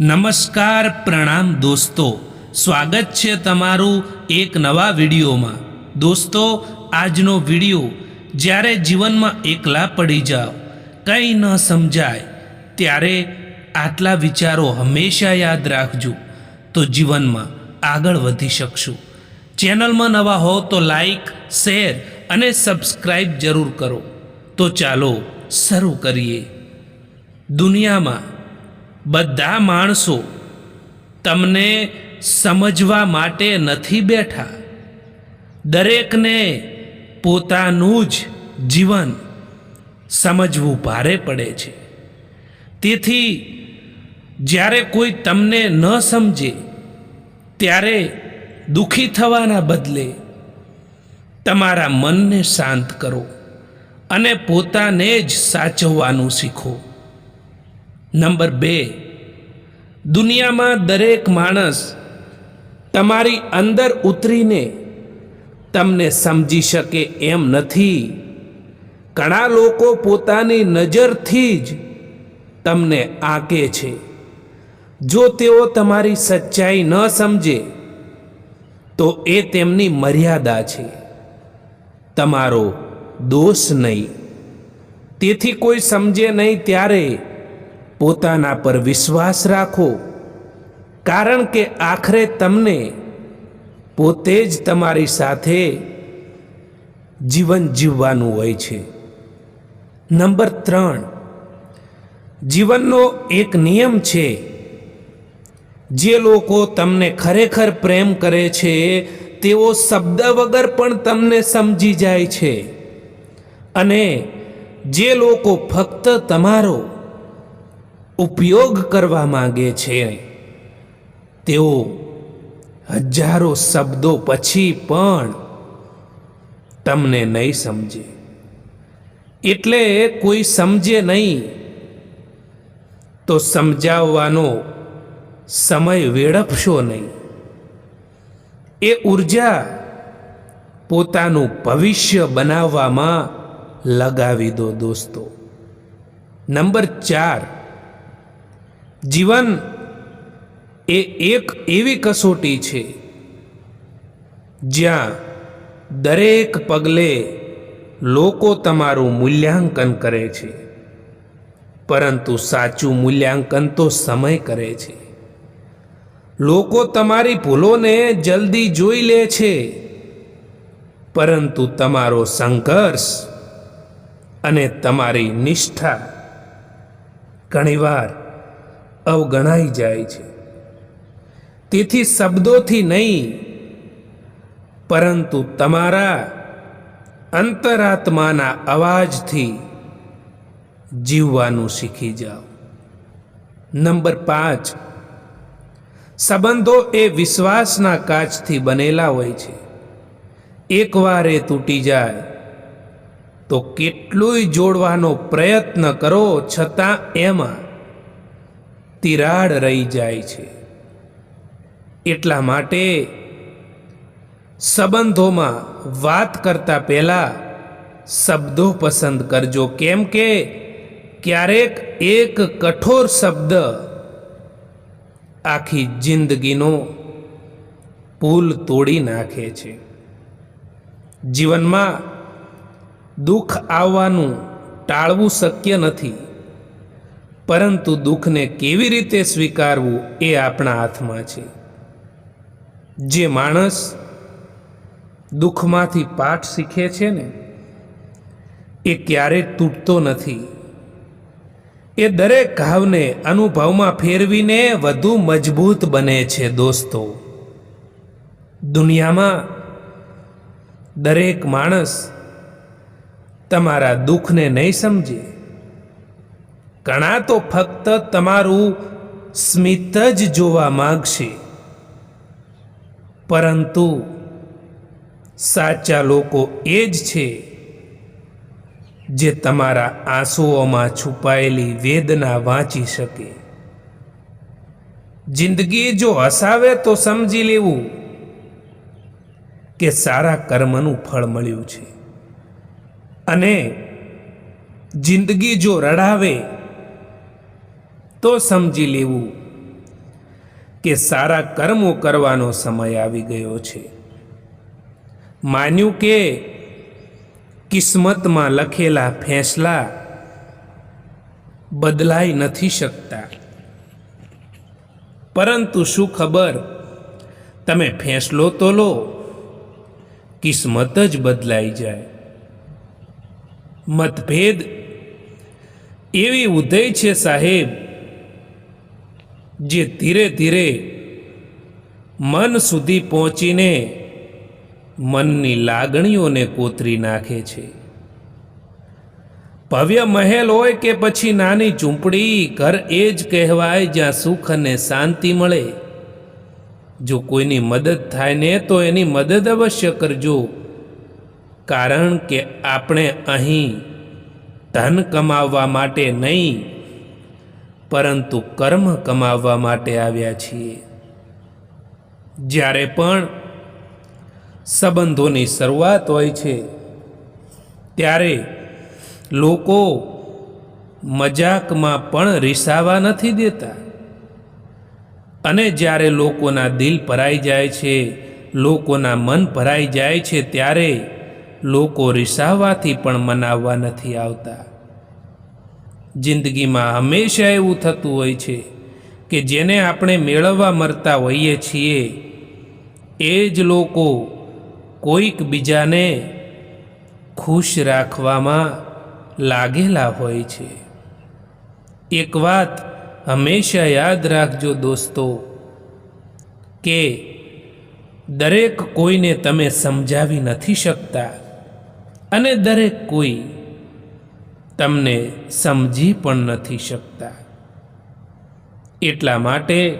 નમસ્કાર પ્રણામ દોસ્તો. સ્વાગત છે તમારું એક નવા વિડીયોમાં. દોસ્તો, આજનો વીડિયો, જ્યારે જીવનમાં એકલા પડી જાઓ, કંઈ ન સમજાય, ત્યારે આટલા વિચારો હંમેશા યાદ રાખજો, તો જીવનમાં આગળ વધી શકશું. ચેનલમાં નવા હો તો લાઈક, શેર અને સબસ્ક્રાઈબ જરૂર કરો. તો ચાલો શરૂ કરીએ. દુનિયામાં બધા માણસો તમને સમજવા માટે નથી બેઠા. દરેકને પોતાનું જ જીવન સમજવું ભારે પડે છે. તેથી જ્યારે કોઈ તમને ન સમજે, ત્યારે દુઃખી થવાના બદલે તમારા મનને શાંત કરો અને પોતાને જ સાચવવાનું શીખો. નંબર બે, દુનિયામાં દરેક માણસ તમારી અંદર ઉતરીને તમને સમજી શકે એમ નથી. ઘણા લોકો પોતાની નજરથી જ તમને આંકે છે. જો તેઓ તમારી સચ્ચાઈ ન સમજે, તો એ તેમની મર્યાદા છે. તમારો દોષ નહીં. તેથી કોઈ સમજે નહીં ત્યારે પોતાના પર વિશ્વાસ રાખો. કારણ કે આખરે તમને પોતે જ તમારી સાથે જીવન જીવવાનું હોય છે. નંબર ત્રણ. જીવનનો એક નિયમ છે, જે લોકો તમને ખરેખર પ્રેમ કરે છે, તેઓ શબ્દ વગર પણ તમને સમજી જાય છે. અને જે લોકો ફક્ત તમારો ઉપયોગ કરવા માંગે છે. તેઓ હજારો શબ્દો પછી પણ તમને નહીં સમજે. એટલે કોઈ સમજે નહીં, તો સમજાવવાનો સમય વેડપશો નહીં. એ ઊર્જા પોતાનું ભવિષ્ય બનાવવામાં લગાવી દો દોસ્તો. નંબર ચાર જીવન એ એક એવી કસોટી છે જ્યાં દરેક પગલે લોકો તમારું મૂલ્યાંકન કરે છે. પરંતુ સાચું મૂલ્યાંકન તો સમય કરે છે. લોકો તમારી ભૂલોને જલ્દી જોઈ લે છે. પરંતુ તમારો સંઘર્ષ અને તમારી નિષ્ઠા ઘણીવાર અવગણાઈ જાય છે. તેથી શબ્દોથી નહીં, પરંતુ તમારા અંતરાત્માના અવાજથી જીવવાનું શીખી જાઓ. નંબર પાંચ, સંબંધો એ વિશ્વાસના કાચથી બનેલા હોય છે. એકવાર એ તૂટી જાય તો કેટલુંય જોડવાનો પ્રયત્ન કરો છતાં એમાં તિરાડ રહી જાય છે. એટલા માટે સંબંધોમાં વાત કરતા પહેલા શબ્દો પસંદ કરજો. કેમ કે ક્યારેક એક કઠોર શબ્દ આખી જિંદગીનો પુલ તોડી નાખે છે. જીવનમાં દુઃખ આવવાનું ટાળવું શક્ય નથી. પરંતુ દુઃખને કેવી રીતે સ્વીકારવું એ આપણા હાથમાં છે. જે માણસ દુઃખમાંથી પાઠ શીખે છે ને, એ ક્યારેય તૂટતો નથી. એ દરેક ઘાવને અનુભવમાં ફેરવીને વધુ મજબૂત બને છે દોસ્તો. દુનિયામાં દરેક માણસ તમારા દુઃખને નહીં સમજે. ઘણા તો ફક્ત તમારું સ્મિત જ જોવા માગશે. પરંતુ સાચા લોકો એ જ છે જે તમારા આંસુઓમાં છુપાયેલી વેદના વાંચી શકે. જિંદગી જો હસાવે તો સમજી લેવું કે સારા કર્મનું ફળ મળ્યું છે. અને જિંદગી જો રડાવે તો સમજી લેવું કે સારા કર્મો કરવાનો સમય આવી ગયો છે. માન્યું કે કિસ્મતમાં લખેલા ફેંસલા બદલાઈ નથી શકતા. પરંતુ શું ખબર? તમે ફેંસલો તો લો, કિસ્મત જ બદલાઈ જાય. મતભેદ એવી ઉદય છે સાહેબ જે ધીરે ધીરે મન સુધી પહોંચીને મનની લાગણીઓને કોતરી નાખે છે. ભવ્ય મહેલ હોય કે પછી નાની ઝૂંપડી, ઘર એ જ કહેવાય જ્યાં સુખ અને શાંતિ મળે. જો કોઈની મદદ થાય ને તો એની મદદ અવશ્ય કરજો. કારણ કે આપણે અહીં ધન કમાવવા માટે નહીં પરંતુ કર્મ કમાવવા માટે આવ્યા છીએ. જ્યારે પણ સંબંધોની શરૂઆત હોય છે, ત્યારે લોકો મજાકમાં પણ રીસાવા નથી દેતા. અને જ્યારે લોકોના દિલ ભરાઈ જાય છે, લોકોના મન ભરાઈ જાય છે, ત્યારે લોકો રીસાવાથી પણ મનાવવા નથી આવતા. જિંદગીમાં હંમેશા એવું થતું હોય છે કે જેને આપણે મેળવવા મરતા હોઈએ છીએ, એ જ લોકો કોઈક બીજાને ખુશ રાખવામાં લાગેલા હોય છે. એક વાત હંમેશા યાદ રાખજો દોસ્તો, કે દરેક કોઈને તમે સમજાવી નથી શકતા અને દરેક કોઈ તમને સમજી પણ નથી શકતા. એટલા માટે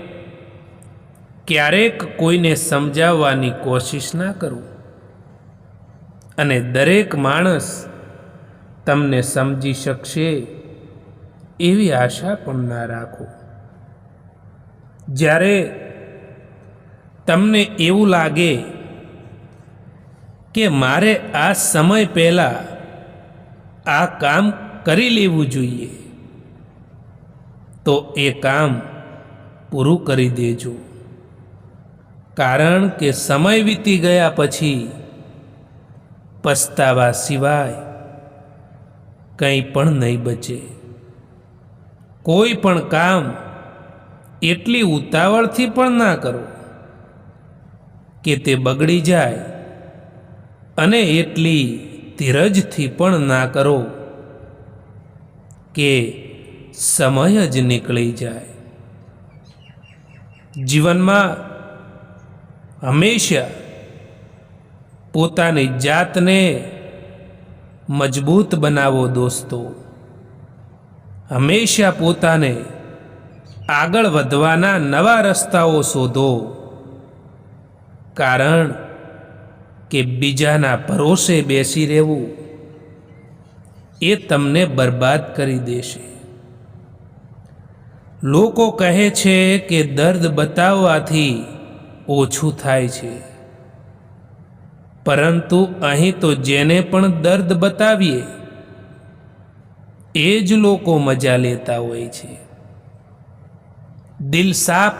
ક્યારેક કોઈને સમજાવવાની કોશિશ ના કરો. અને દરેક માણસ તમને સમજી શકશે એવી આશા પણ ના રાખો. જ્યારે તમને એવું લાગે કે મારે આ સમય પહેલાં આ કામ કરી લેવું જોઈએ. તો એ કામ પૂરું કરી દેજો. કારણ કે સમય વીતી ગયા પછી પસ્તાવા સિવાય કંઈ પણ નહીં બચે. કોઈ પણ કામ એટલી ઉતાવળથી પણ ના કરો કે તે બગડી જાય અને એટલી ધીરજથી પણ ના કરો. કે સમય જ નીકળી જાય. જીવનમાં હંમેશા પોતાની જાતને મજબૂત બનાવો દોસ્તો. હંમેશા પોતાને આગળ વધવાના નવા રસ્તાઓ શોધો. કારણ કે બીજાના ભરોસે બેસી રહેવું એ તમને બરબાદ કરી દેશે. લોકો કહે છે કે દર્દ બતાવવાથી ઓછું થાય છે. પરંતુ અહીં તો જેને પણ દર્દ બતાવીએ, એ જ લોકો મજા લેતા હોય છે. દિલ સાફ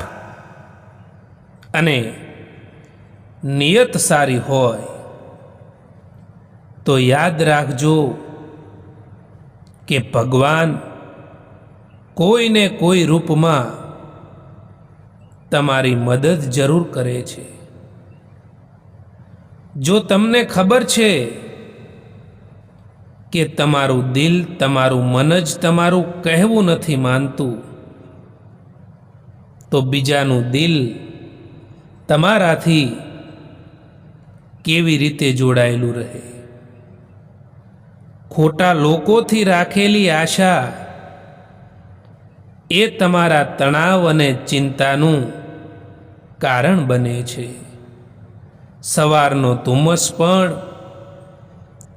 અને નિયત સારી હોય તો યાદ રાખજો કે ભગવાન કોઈને કોઈ રૂપમાં તમારી મદદ જરૂર કરે છે. જો તમને ખબર છે કે તમારું દિલ, તમારું મન જ તમારું કહેવું નથી માનતું, તો બીજાનું દિલ તમારાથી કેવી રીતે જોડાયેલું રહે? ખોટા લોકોથી રાખેલી આશા એ તમારા તણાવ અને ચિંતાનું કારણ બને છે. સવારનો ધુમ્મસ પણ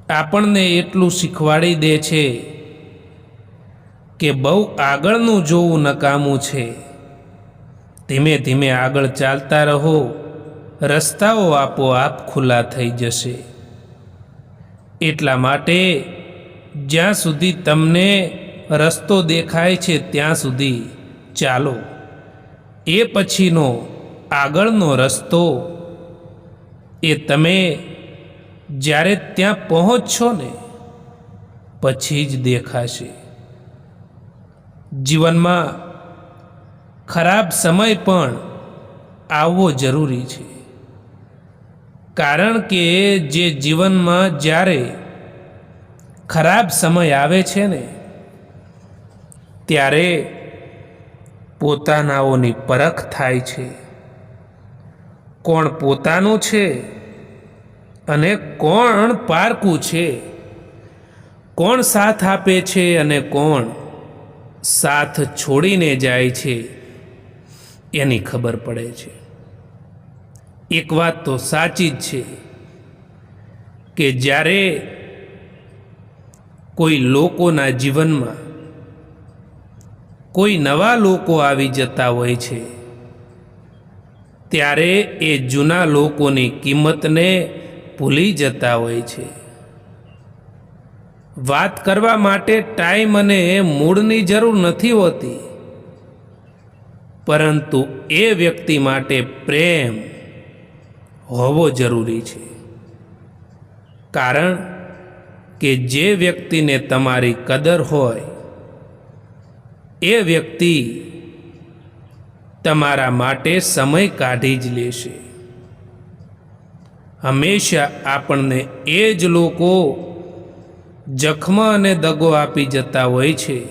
આપણને એટલું શીખવાડી દે છે કે બહુ આગળનું જોવું નકામું છે. ધીમે ધીમે આગળ ચાલતા રહો, રસ્તાઓ આપોઆપ ખુલ્લા થઈ જશે. એટલા માટે જ્યાં સુધી તમને રસ્તો દેખાય છે, ત્યાં સુધી ચાલો. એ પછીનો આગળનો રસ્તો એ તમે જ્યારે ત્યાં પહોંચશો ને, પછી જ દેખાશે. જીવનમાં ખરાબ સમય પણ આવવો જરૂરી છે. કારણ કે જે જીવનમાં જ્યારે ખરાબ સમય આવે છે ને, ત્યારે પોતાનાઓની પરખ થાય છે. કોણ પોતાનું છે અને કોણ પારકું છે? કોણ સાથ આપે છે અને કોણ સાથ છોડીને જાય છે? એની ખબર પડે છે. એક વાત તો સાચી જ છે કે જ્યારે કોઈ લોકોના જીવનમાં કોઈ નવા લોકો આવી જતા હોય છે, ત્યારે એ જૂના લોકોની કિંમતને ભૂલી જતા હોય છે. વાત કરવા માટે ટાઈમ અને મૂળની જરૂર નથી હોતી, પરંતુ એ વ્યક્તિ માટે પ્રેમ હોવો જરૂરી છે. કારણ કે જે વ્યક્તિને તમારી કદર હોય, એ વ્યક્તિ તમારા માટે સમય કાઢી જ લેશે. હંમેશા આપણને એ જ લોકો જખમ અને દગો આપી જતા હોય છે,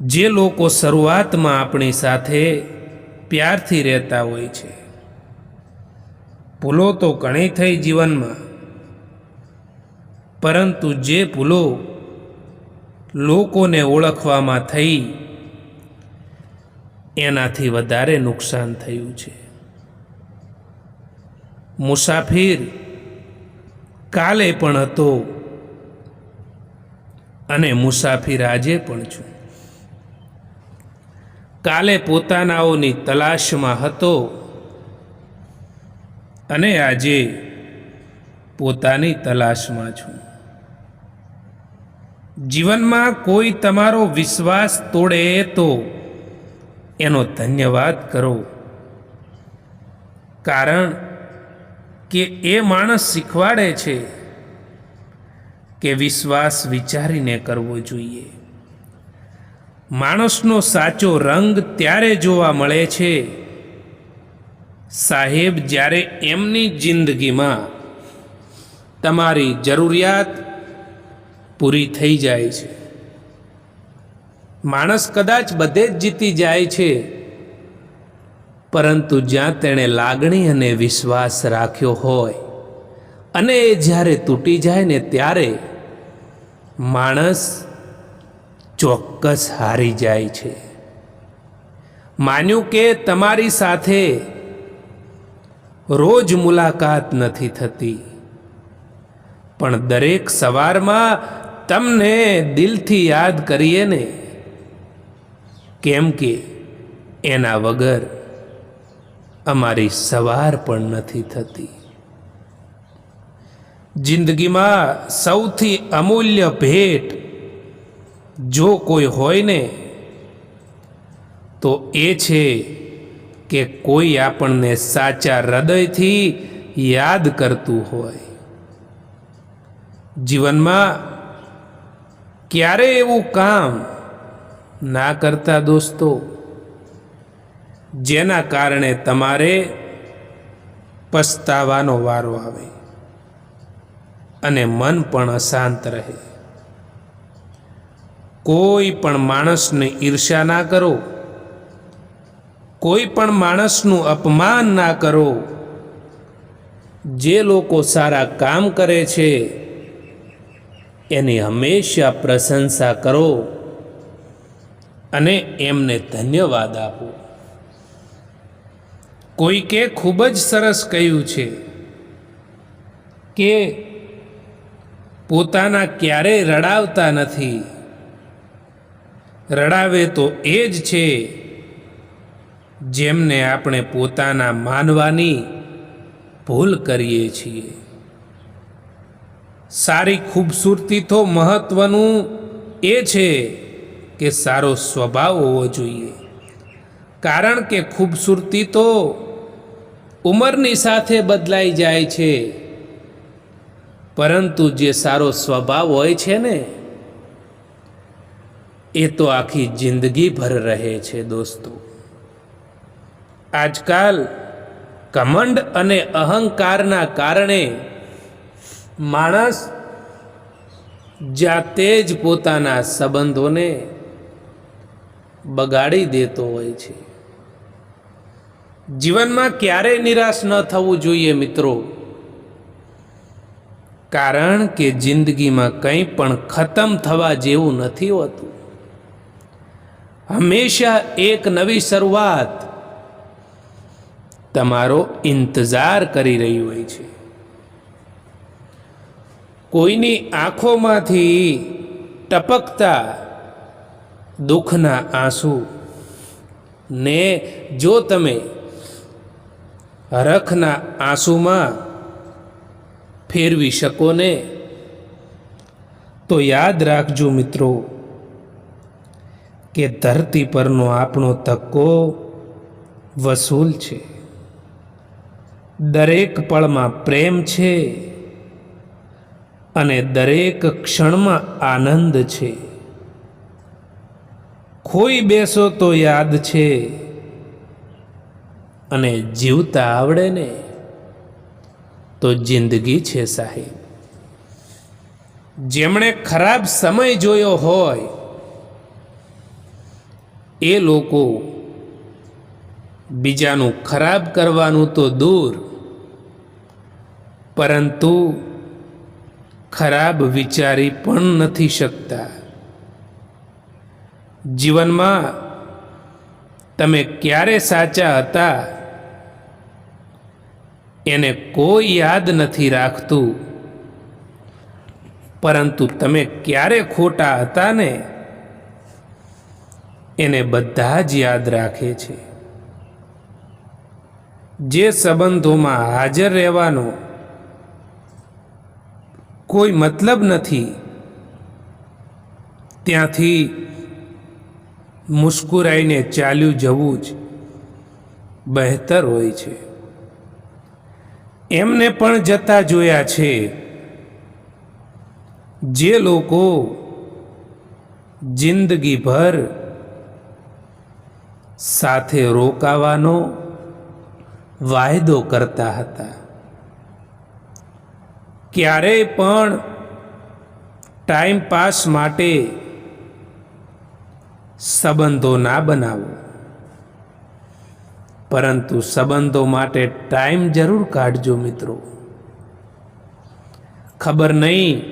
જે લોકો શરૂઆતમાં આપણી સાથે પ્યારથી રહેતા હોય છે. ભૂલો તો ઘણી થઈ જીવનમાં પરંતુ જે ભૂલો લોકોને ઓળખવામાં થઈ, એનાથી વધારે નુકસાન થયું છે. મુસાફિર કાલે પણ હતો અને મુસાફિર આજે પણ છું. કાલે પોતાનાઓની તલાશમાં હતો અને આજે પોતાની તલાશમાં છું. જીવનમાં કોઈ તમારો વિશ્વાસ તોડે તો એનો ધન્યવાદ કરો. કારણ કે એ માણસ શીખવાડે છે કે વિશ્વાસ વિચારીને કરવો જોઈએ. માણસનો સાચો રંગ ત્યારે જોવા મળે છે. સાહેબ, જ્યારે એમની જિંદગીમાં તમારી જરૂરિયાત પૂરી થઈ જાય છે. માણસ કદાચ બધે જ જીતી જાય છે, પરંતુ જ્યાં તેણે લાગણી અને વિશ્વાસ રાખ્યો હોય અને એ જ્યારે તૂટી જાય ને ત્યારે માણસ ચોક્કસ હારી જાય છે. માન્યું કે તમારી સાથે રોજ મુલાકાત નથી થતી, પણ દરેક સવારમાં તમને દિલથી યાદ કરીએ ને, કેમ કે એના વગર અમારી સવાર પણ નથી થતી. જિંદગીમાં સૌથી અમૂલ્ય ભેટ જો કોઈ હોય ને, તો એ છે કે કોઈ આપણને સાચા હૃદયથી યાદ કરતું હોય. જીવનમાં ક્યારે એવું કામ ના કરતા દોસ્તો? જેના કારણે તમારે પસ્તાવાનો વારો આવે અને મન પણ અશાંત રહે. કોઈ પણ માણસને ઈર્ષા ના કરો. કોઈ પણ માણસનું અપમાન ના કરો. જે લોકો સારા કામ કરે છે એની હંમેશા પ્રશંસા કરો અને એમને ધન્યવાદ આપો. કોઈકે ખૂબ જ સરસ કહ્યું છે કે પોતાના ક્યારેય રડાવતા નથી. રડાવે તો એ જ છે જેમને આપણે પોતાના માનવાની ભૂલ કરીએ છીએ. સારી ખૂબસૂરતી તો મહત્ત્વનું એ છે કે સારો સ્વભાવ હોવો જોઈએ. કારણ કે ખૂબસૂરતી તો ઉંમરની સાથે બદલાઈ જાય છે. પરંતુ જે સારો સ્વભાવ હોય છે ને, એ તો આખી જિંદગી ભર રહે છે દોસ્તો. આજકાલ કમંડ અને અહંકારના કારણે માણસ જાતે જ પોતાના સંબંધોને બગાડી દેતો હોય છે. જીવનમાં ક્યારેય નિરાશ ન થવું જોઈએ મિત્રો. કારણ કે જિંદગીમાં કંઈ પણ ખતમ થવા જેવું નથી હોતું. હંમેશા એક નવી શરૂઆત તમારો ઇંતજાર કરી રહી હોય છે. કોઈની આંખોમાંથી ટપકતા દુઃખના આંસુ. ને જો તમે હરખના આંસુમાં ફેરવી શકો ને, તો યાદ રાખજો મિત્રો કે ધરતી પરનો આપણો તક્કો વસૂલ છે. દરેક પળમાં પ્રેમ છે. અને દરેક ક્ષણમાં આનંદ છે. ખોઈ બેસો તો યાદ છે. અને જીવતા આવડે ને તો જિંદગી છે સાહેબ. જેમણે ખરાબ સમય જોયો હોય, એ લોકો બીજાનું ખરાબ કરવાનું તો દૂર, પરંતુ ખરાબ વિચારી પણ નથી શકતા. જીવનમાં તમે ક્યારે સાચા હતા? એને કોઈ યાદ નથી રાખતું. પરંતુ તમે ક્યારે ખોટા હતા ને? એને બધા જ યાદ રાખે છે. જે સંબંધોમાં હાજર રહેવાનો કોઈ મતલબ નથી. ત્યાંથી મુસ્કુરાઈને ચાલ્યું જવું જ બહેતર હોય છે. એમને પણ જતા જોયા છે. જે લોકો જિંદગીભર સાથે રોકાવાનો વાયદો કરતા હતા. ક્યારેય પણ ટાઈમ પાસ માટે સંબંધો ના બનાવો. પરંતુ સંબંધો માટે ટાઈમ જરૂર કાઢજો મિત્રો. ખબર નહીં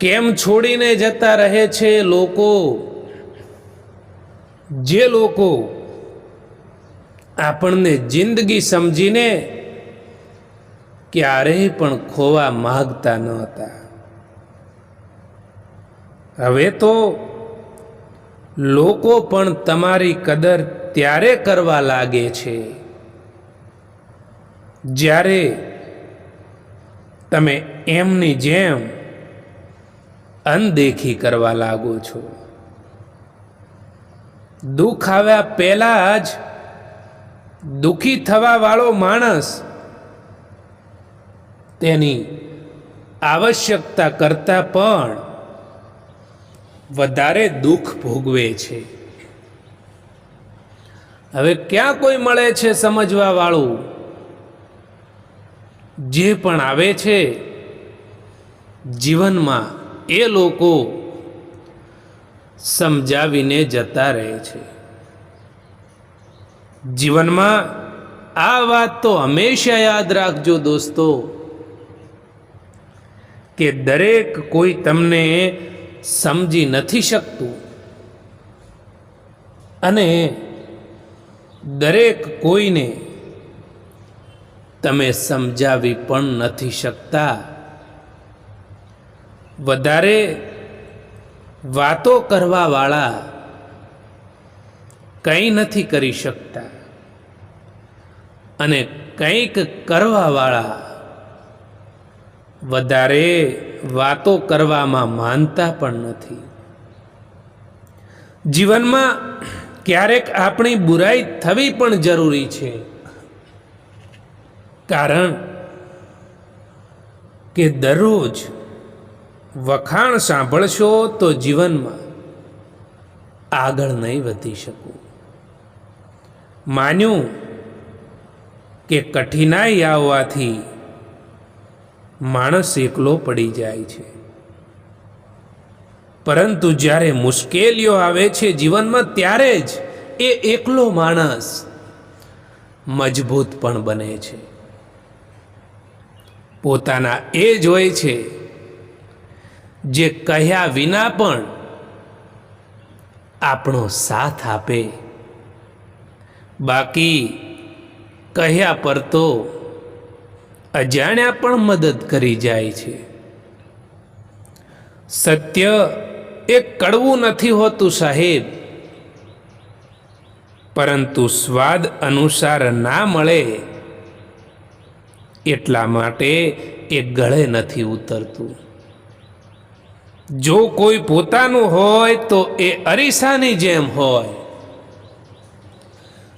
કેમ છોડીને જતા રહે છે લોકો? જે લોકો આપણને જિંદગી સમજીને ક્યારેય પણ ખોવા માગતા ન હતા. હવે તો લોકો પણ તમારી કદર ત્યારે કરવા લાગે છે જ્યારે તમે એમની જેમ અનદેખી કરવા લાગો છો. દુઃખ આવ્યા પહેલા જ દુઃખી થવા વાળો માણસ તેની આવશ્યકતા કરતાં પણ વધારે દુઃખ ભોગવે છે. હવે ક્યાં કોઈ મળે છે સમજવા વાળું જે પણ આવે છે, જીવનમાં એ લોકો સમજાવીને જતા રહે છે. જીવનમાં આ વાત તો હંમેશા યાદ રાખજો દોસ્તો. કે દરેક કોઈ તમને સમજી નથી શકતું. અને દરેક કોઈને તમે સમજાવી પણ નથી શકતા. વધારે વાતો કરવાવાળા કંઈ નથી કરી શકતા. અને કંઈક કરવાવાળા વધારે વાતો કરવામાં માનતા પણ નથી. જીવનમાં ક્યારેક આપણી બુરાઈ થવી પણ જરૂરી છે. કારણ કે દરરોજ વખાણ સાંભળશો તો જીવનમાં આગળ નહીં વધી શકું. માન્યું કે કઠિનાઈ આવવાથી માણસ એકલો પડી જાય છે. પરંતુ જ્યારે મુશ્કેલીઓ આવે છે જીવનમાં, ત્યારે જ એ એકલો માણસ મજબૂત પણ બને છે. પોતાના એ જ હોય છે જે કહ્યા વિના પણ આપણો સાથ આપે. બાકી કહ્યા પર તો અજાણ્યા પણ મદદ કરી જાય છે. સત્ય એ કડવું નથી હોતું સાહેબ. પરંતુ સ્વાદ અનુસાર ના મળે એટલા માટે એ ગળે નથી ઉતરતું. જો કોઈ પોતાનું હોય તો એ અરીસાની જેમ હોય.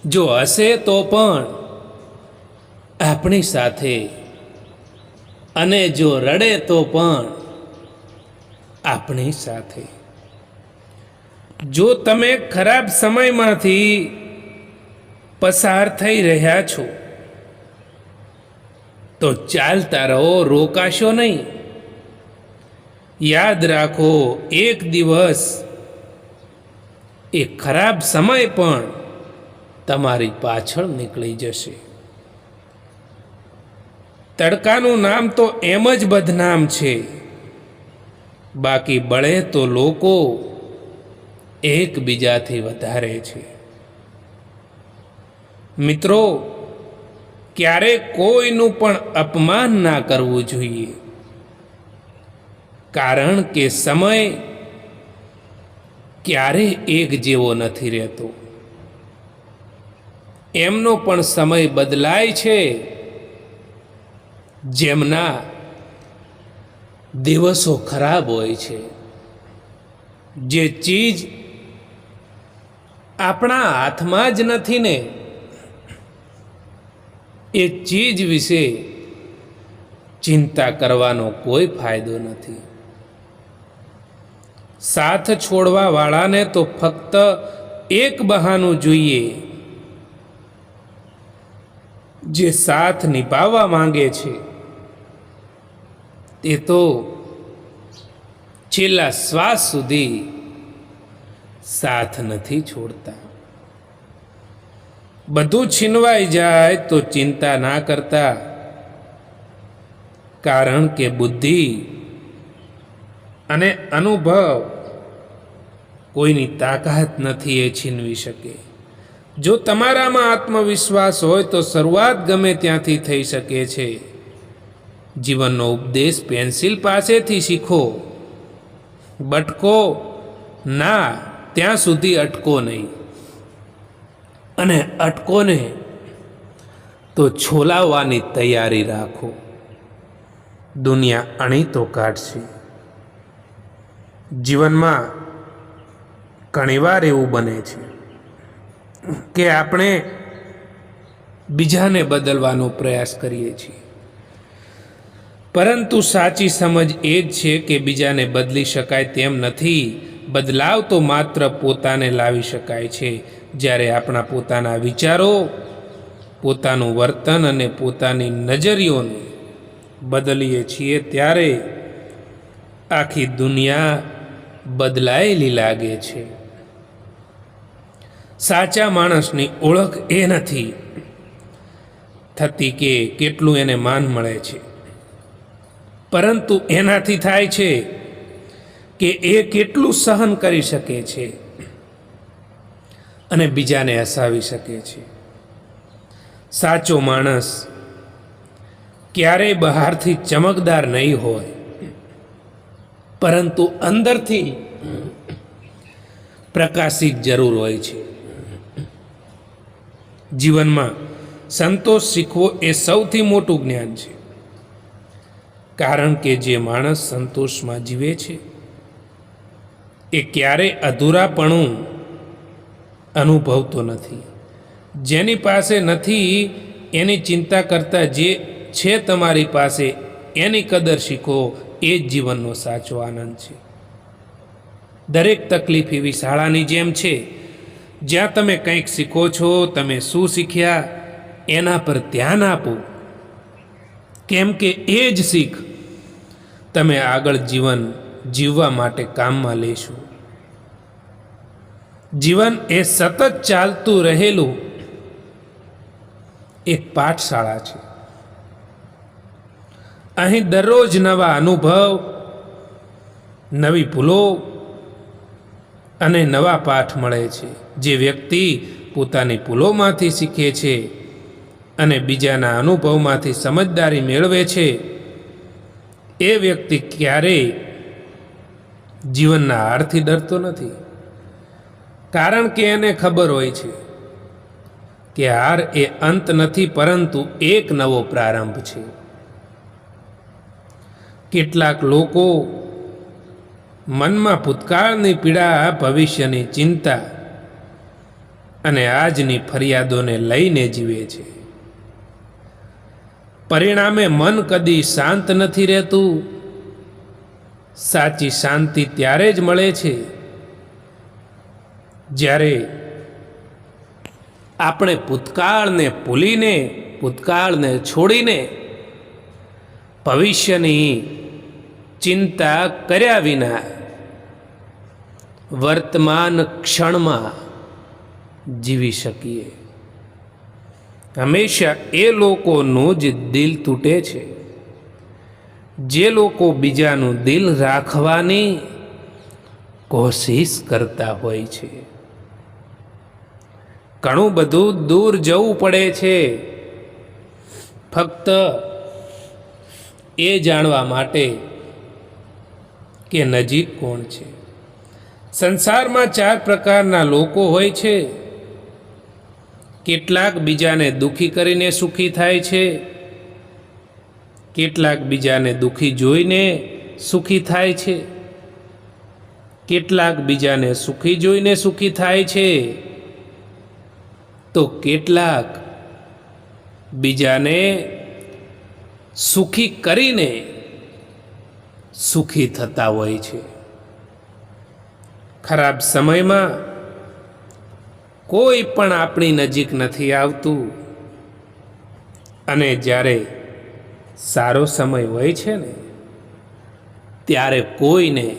જો હશે તો પણ આપણી સાથે અને જો રડે તો પણ આપણી સાથે. જો તમે ખરાબ સમયમાંથી પસાર થઈ રહ્યા છો, તો ચાલતા રહો, રોકાશો નહીં. યાદ રાખો, એક દિવસ, એ ખરાબ સમય પણ તમારી પાછળ નીકળી જશે. તડકાનું નામ તો એમ જ બદનામ છે. બાકી બળે તો લોકો એકબીજાથી વધારે છે. મિત્રો, ક્યારે કોઈનું પણ અપમાન ના કરવું જોઈએ. કારણ કે સમય ક્યારે એક જેવો નથી રહેતો. એમનો પણ સમય બદલાય છે. જેમના દિવસો ખરાબ હોય છે. જે ચીજ આપણા હાથમાં જ નથી ને, એ ચીજ વિશે ચિંતા કરવાનો કોઈ ફાયદો નથી. સાથ છોડવા વાળાને તો ફક્ત એક બહાનું જોઈએ, જે સાથ નિભાવવા માંગે છે. તે તો છેલ્લા શ્વાસ સુધી સાથ નથી છોડતા. બધું છીનવાઈ જાય તો ચિંતા ના કરતા. કારણ કે બુદ્ધિ અને અનુભવ કોઈની તાકાત નથી એ છીનવી શકે. જો તમારામાં આત્મવિશ્વાસ હોય તો શરૂઆત ગમે ત્યાંથી થઈ શકે છે. જીવનનો ઉપદેશ પેન્સિલ પાસેથી શીખો. બટકો? ના, ત્યાં સુધી અટકો નહીં. અને અટકોને તો છોલાવવાની તૈયારી રાખો. દુનિયા અણી તો કાઢશે. જીવનમાં ઘણીવાર એવું બને છે કે આપણે બીજાને બદલવાનો પ્રયાસ કરીએ છીએ. પરંતુ સાચી સમજ એ જ છે કે બીજાને બદલી શકાય તેમ નથી. બદલાવ તો માત્ર પોતાને લાવી શકાય છે. જ્યારે આપણા પોતાના વિચારો, પોતાનું વર્તન અને પોતાની નજરીઓને બદલીએ છીએ, ત્યારે આખી દુનિયા બદલાયેલી લાગે છે. સાચા માણસની ઓળખ એ નથી થતી કે કેટલું એને માન મળે છે. પરંતુ એનાથી થાય છે કે એ કેટલું સહન કરી શકે છે અને બીજાને હસાવી શકે છે. સાચો માણસ ક્યારેય બહારથી ચમકદાર નહીં હોય, પરંતુ અંદરથી પ્રકાશિત જરૂર હોય છે. જીવનમાં સંતોષ શીખવો એ સૌથી મોટું જ્ઞાન છે. કારણ કે જે માણસ સંતોષમાં જીવે છે, એ ક્યારેય અધૂરાપણું અનુભવતો નથી. જેની પાસે નથી, એની ચિંતા કરતાં જે છે તમારી પાસે, એની કદર શીખો, એ જ જીવનનો સાચો આનંદ છે. દરેક તકલીફ એવી શાળાની જેમ છે, જ્યાં તમે કંઈક શીખો છો, તમે શું શીખ્યા, એના પર ધ્યાન આપો. કેમ કે એ જ શીખ તમે આગળ જીવન જીવવા માટે કામમાં લેશો. જીવન એ સતત ચાલતું રહેલું એક પાઠશાળા છે. અહીં દરરોજ નવા અનુભવ, નવી ભૂલો અને નવા પાઠ મળે છે. જે વ્યક્તિ પોતાની ભૂલોમાંથી શીખે છે અને બીજાના અનુભવમાંથી સમજદારી મેળવે છે એ વ્યક્તિ ક્યારેય જીવનના હારથી ડરતો નથી. કારણ કે એને ખબર હોય છે કે હાર એ અંત નથી, પરંતુ એક નવો પ્રારંભ છે. કેટલાક લોકો મનમાં ભૂતકાળની પીડા, ભવિષ્યની ચિંતા અને આજની ફરિયાદોને લઈને જીવે છે. પરિણામે મન કદી શાંત નથી રહેતું. સાચી શાંતિ ત્યારે જ મળે છે જ્યારે આપણે ભૂતકાળને ભૂલીને, ભૂતકાળને છોડીને ભવિષ્યની ચિંતા કર્યા વિના વર્તમાન ક્ષણમાં જીવી શકીએ. હંમેશા એ લોકોનું જ દિલ તૂટે છે. જે લોકો બીજાનું દિલ રાખવાની કોશિશ કરતા હોય છે. ઘણું બધું દૂર જવું પડે છે. ફક્ત એ જાણવા માટે કે નજીક કોણ છે. સંસારમાં ચાર પ્રકારના લોકો હોય છે. કેટલાક બીજાને દુખી કરીને સુખી થાય છે. કેટલાક બીજાને દુખી જોઈને સુખી થાય છે. કેટલાક બીજાને સુખી જોઈને સુખી થાય છે. તો કેટલાક બીજાને સુખી કરીને સુખી થતા હોય છે. ખરાબ સમયમાં કોઈ પણ આપણી નજીક નથી આવતું. અને જ્યારે સારો સમય હોય છે ને, ત્યારે કોઈને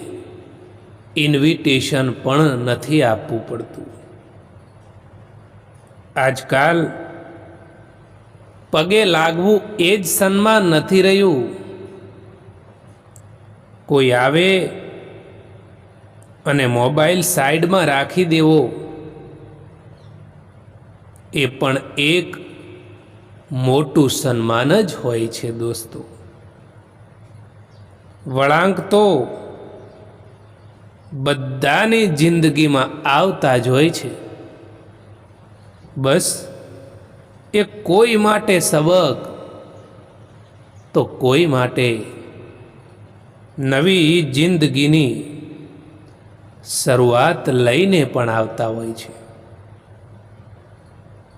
ઇન્વિટેશન પણ નથી આપવું પડતું. આજકાલ પગે લાગવું એ જ સન્માન નથી રહ્યું. કોઈ આવે અને મોબાઈલ સાઈડમાં રાખી દેવો. એ પણ એક મોટું સન્માન જ હોય છે દોસ્તો. વળાંક તો બધાની જિંદગીમાં આવતા જ હોય છે. બસ એ કોઈ માટે સબક તો કોઈ માટે નવી જિંદગીની શરૂઆત લઈને પણ આવતા હોય છે.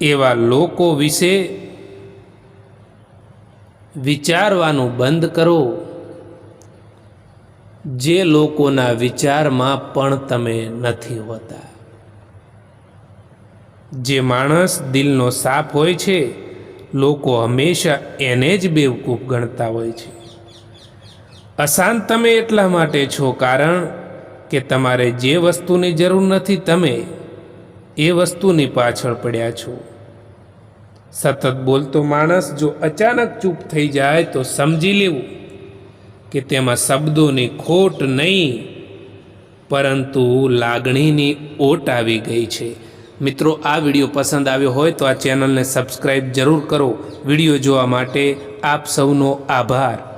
એવા લોકો વિશે વિચારવાનું બંધ કરો. જે લોકોના વિચારમાં પણ તમે નથી હોતા. જે માણસ દિલનો સાપ હોય છે, લોકો હંમેશા એને જ બેવકૂફ ગણતા હોય છે. અશાંત તમે એટલા માટે છો કારણ કે તમારે જે વસ્તુની જરૂર નથી, તમે એ વસ્તુની પાછળ પડ્યા છો. સતત બોલતો માણસ જો અચાનક ચૂપ થઈ જાય તો સમજી લેવું કે તેમાં શબ્દોની ખોટ નહીં, પરંતુ લાગણીની ઓટ આવી ગઈ છે. મિત્રો, આ વીડિયો પસંદ આવ્યો હોય તો આ ચેનલને સબસ્ક્રાઈબ જરૂર કરો. વીડિયો જોવા માટે આપ સૌનો આભાર.